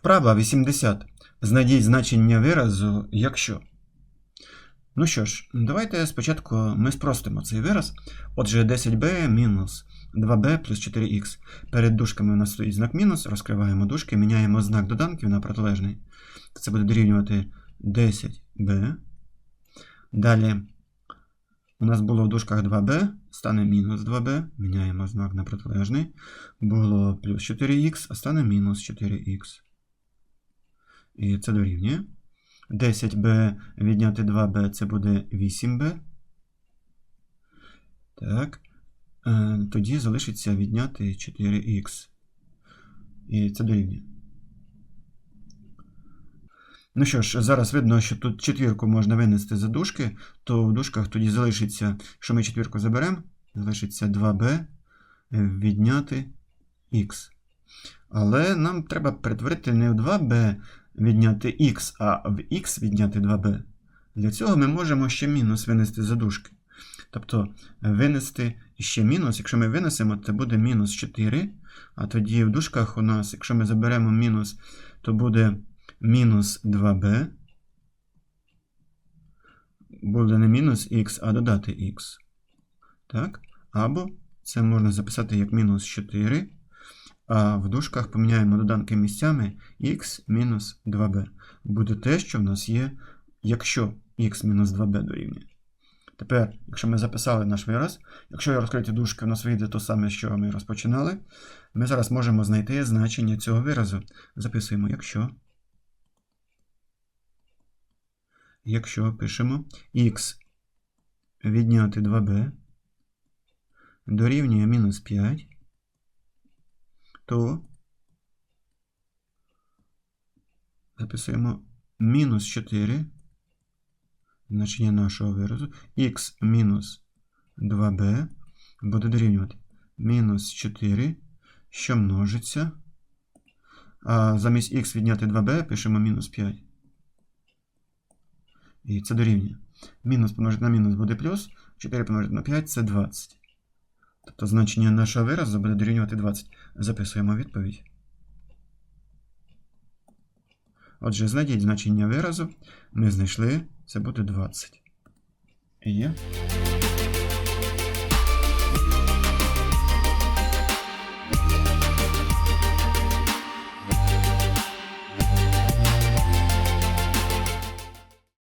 Вправа 80. Знайдіть значення виразу, якщо. Ну що ж, давайте спочатку ми спростимо цей вираз. Отже, 10b мінус 2b плюс 4х. Перед дужками у нас стоїть знак мінус, розкриваємо дужки, міняємо знак доданків на протилежний. Це буде дорівнювати 10b. Далі у нас було в дужках 2b, стане мінус 2b, міняємо знак на протилежний. Було плюс 4х, а стане мінус 4х. І це дорівнює. 10b відняти 2b це буде 8b. Так. Е, Тоді залишиться відняти 4х. І це дорівнює. Ну що ж, зараз видно, що тут четвірку можна винести за дужки, то в дужках тоді залишиться, якщо ми четвірку заберемо, залишиться 2b відняти х. Але нам треба перетворити не в 2b відняти х, а в х відняти 2b. Для цього ми можемо ще мінус винести за дужки. Тобто винести ще мінус, якщо ми винесемо, це буде мінус 4. А тоді в дужках у нас, якщо ми заберемо мінус, то буде мінус 2b. Буде не мінус х, а додати х. Так? Або це можна записати як мінус 4. А в дужках поміняємо доданки місцями х мінус 2b. Буде те, що в нас є, якщо х мінус 2b дорівнює. Тепер, якщо ми записали наш вираз, якщо я розкриті дужки, у нас вийде те саме, що ми розпочинали, ми зараз можемо знайти значення цього виразу. Записуємо, якщо. Якщо пишемо х відняти 2b дорівнює мінус 5, то записуємо мінус 4 значення нашого виразу х мінус 2b буде дорівнювати мінус 4, що множиться. А замість х відняти 2b пишемо мінус 5. І це дорівнює. Мінус помножити на мінус буде плюс, 4 помножити на 5 це 20. Тобто значення нашого виразу буде дорівнювати 20. Записуємо відповідь. Отже, знайдіть значення виразу. Ми знайшли, це буде 20. І є.